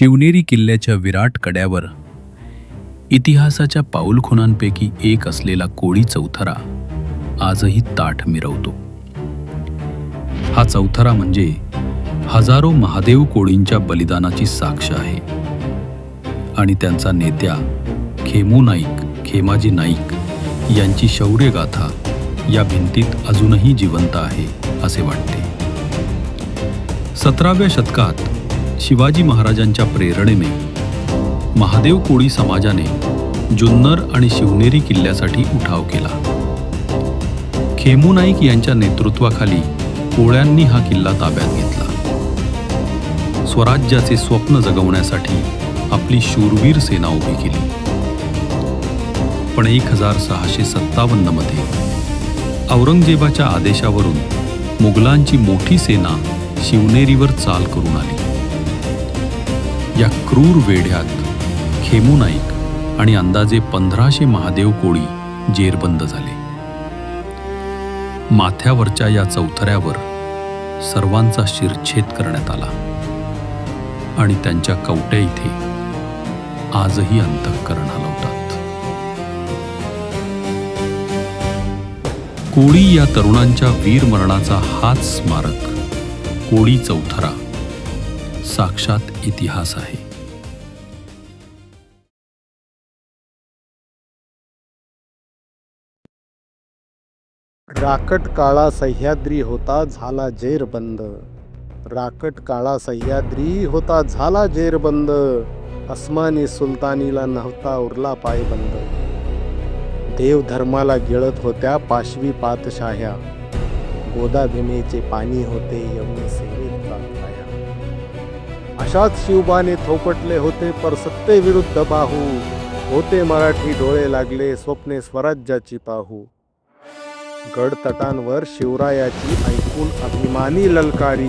शिवनेरी किल्ल्याच्या विराट कड्यावर इतिहासाच्या पाऊलखुणांपैकी एक असलेला कोळी चौथरा आजही ताठ मिरवतो. हा चौथरा म्हणजे हजारो महादेव कोळींच्या बलिदानाची साक्ष आहे. आणि त्यांचा नेत्या खेमू नाईक खेमाजी नाईक यांची शौर्यगाथा या भिंतीत अजूनही जिवंत आहे असे वाटते. सतराव्या शतकात शिवाजी महाराजांच्या प्रेरणेने महादेव कोळी समाजाने जुन्नर आणि शिवनेरी किल्ल्यासाठी उठाव केला. खेमू नाईक यांच्या नेतृत्वाखाली कोळ्यांनी हा किल्ला ताब्यात घेतला. स्वराज्याचे स्वप्न जगवण्यासाठी आपली शूरवीर सेना उभी केली. पण एक हजार सहाशे सत्तावन्नमध्ये औरंगजेबाच्या आदेशावरून मुघलांची मोठी सेना शिवनेरीवर चाल करून आली. या क्रूर वेढ्यात खेमू नाईक आणि अंदाजे पंधराशे महादेव कोळी जेरबंद झाले. माथ्यावरच्या या चौथऱ्यावर सर्वांचा शिरछेद करण्यात आला आणि त्यांच्या कवट्या इथे आजही अंतःकरण हलवतात. कोळी या तरुणांच्या वीरमरणाचा हाच स्मारक कोळी चौथरा साक्षात इतिहास आहे. राकट काळा सह्याद्री होता झाला जेरबंद राकट काळा सह्याद्री होता झाला जेरबंद अस्मानी सुलतानीला नव्हता उरला पायबंद देवधर्माला गिळत होत्या पाशवी पातशाह्या. गोदाभिमेचे पाणी होते यमुने सेवेत. जात अशाच शिवबाने थोपटले होते पर सत्तेविरुद्ध बाहू. होते मराठी डोळे लागले स्वप्ने स्वराज्याची पाहू. गडतटांवर शिवरायाची ऐकून अभिमानी ललकारी.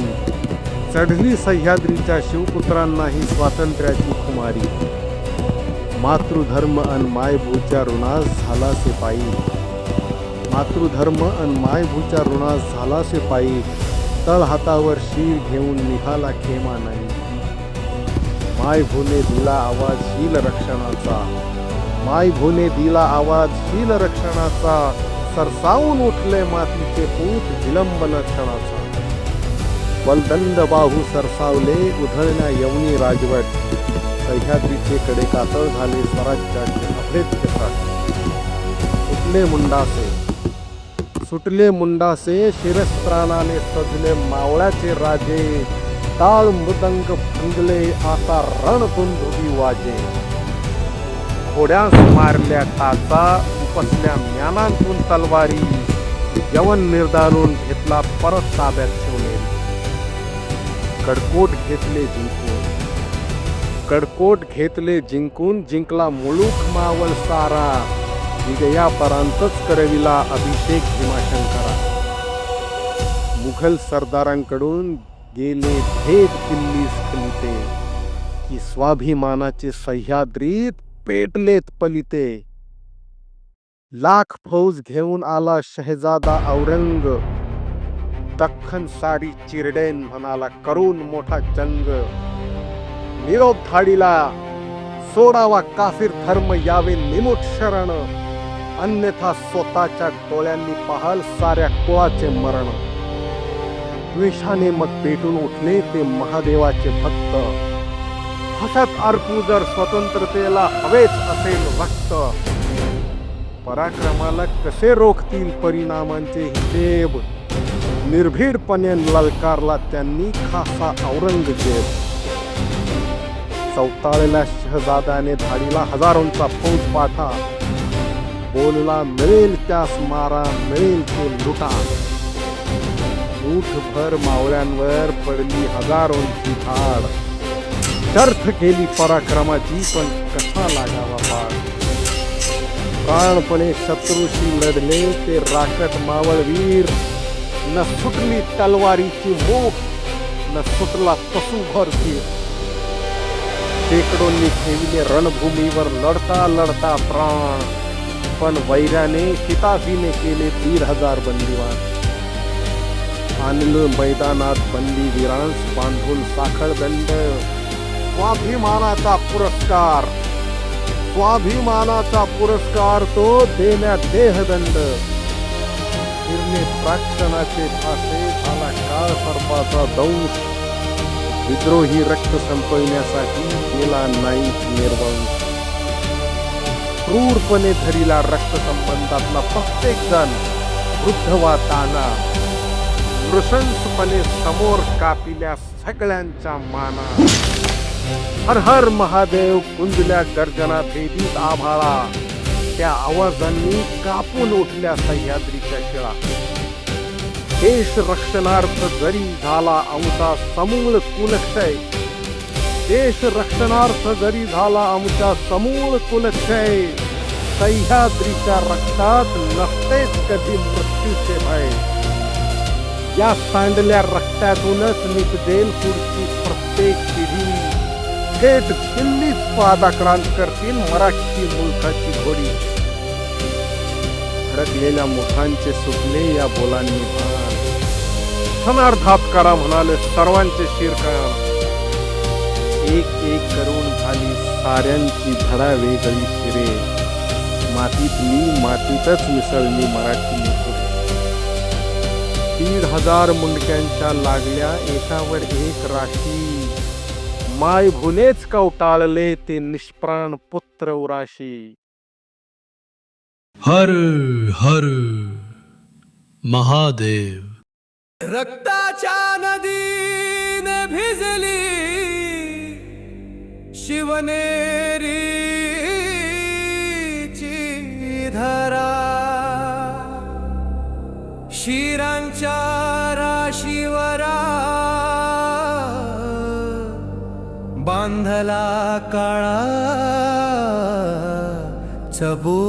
चढली सह्याद्रीच्या शिवपुत्रांनाही स्वातंत्र्याची खुमारी. मातृधर्म अन मायभूच्या ऋणास झाला पायी. मातृधर्म अन मायभूच्या ऋणास झाला पायी. तळ हातावर शीर घेऊन निघाला खेमा नाही. माय मायभूने दिला आवाज शील रक्षणाचा. माय मायभूने दिला आवाज शील रक्षणाचा. सरसावून उठले मातीचे पूत विलंबन क्षणाचा बलदंड बाहू सरसावले उधळण्या यवनी राजवट. सह्याद्रीचे कडे कातळ झाले स्वराज्याचे अभेद सुटले मुंडासे. सुटले मुंडासे शिरस्त्राणाने सजले मावळ्याचे राजे. टाळ मृदंग फुंगले आता रणतुंदुबी वाजे घोड्यास मारल्या टाचा उपसल्या ज्ञानांतून तलवारी. यवन निर्धारून घेतला परत ताब्यात ठेवले कडकोट घेतले जिंकून. कडकोट घेतले जिंकून जिंकला मुळूक मावळ सारा. विजयापर्यंतच करविला अभिषेक भीमाशंकरा. मुघल सरदारांकडून गेले भेद किल्ली स्खलिते की स्वाभिमानाचे सह्याद्रीत पेटलेत पलिते. लाख फौज घेऊन आला शहजादा औरंग. दख्खन साडी चिरडेन म्हणाला करून मोठा जंग. निरोप धाडीला सोडावा काफिर धर्म यावे निमुट शरण. अन्यथा स्वतःच्या डोळ्यांनी पाहाल साऱ्या कुळाचे मरण. द्वेषाने मग पेटून उठले ते महादेवाचे भक्त. हसत अर्पू जर स्वतंत्रतेला हवेच असेल भक्त पराक्रमाला कसे रोखतील परिणामांचे हिशेब? निर्भीडपणे ललकारला त्यांनी खासा औरंगजेब. चौताळलेल्या शहजादाने धाडीला हजारोंचा फौज पाठा बोलला मिळेल त्यास मारा मिळेल ते लुटा. भर मावळ्यांवर पडली हजारोंची धाड शर्थ केली पराक्रमाची पण कसा लागावा पाड प्राणपणे शत्रूशी लढले ते राखत मावळवीर न सुटली तलवारीची मोख न सुटला तसूभर तीर. शेकडोंनी ठेवले रणभूमीवर लढता लढता प्राण. पण वैराने शिताफीने केले दीड हजार बंदिवान. आणलं मैदानात बंदी विरांस बांधून साखळदंड स्वाभिमानाचा पुरस्कार. स्वाभिमानाचा पुरस्कार तो देण्यात देहदंड फिरणे प्राक्षणाचे फासे झाला काळ सर्पाचा दंश विद्रोही रक्त संपविण्यासाठी केला नाही निर्वंश. क्रूरपणे धरीला रक्त संबंधातला प्रत्येक जण वृद्ध वा ताना नृशंसपणे समोर कापिल्या सगळ्यांच्या माना. हर हर महादेव कुंजल्या गर्जना भेदीत आभाळा. त्या आवाजांनी कापून उठल्या सह्याद्रीच्या शिळा. देश रक्षणार्थ जरी झाला आमचा समूळ कुलक्षय. देश रक्षणार्थ जरी झाला आमच्या समूळ कुलक्षय. सह्याद्रीच्या रक्तात नसतेच कधी मृत्यूचे भय. या सांडल्या रक्तातूनच देल पुढची प्रत्येक पिढी थेट दिल्लीच पादाक्रांत करतील मराठी मुलखाची घोडी. धडकलेल्या मुखांचे सुटले या बोलांनी भान. क्षणार्धात करा म्हणाले सर्वांचे शिरका एक एक करून झाली साऱ्यांची धडा वेगळी शिरे. मातीतली मातीतच मिसळली मराठी दीड हजार मुंडक्यांच्या लागल्या एकावर एक राशी माय भुनेच कवटाळले ते निष्प्राण पुत्र उराशी. हर हर महादेव. रक्ताच्या नदीने भिजली शिवनेरीची बांधला काळा चबूतरा.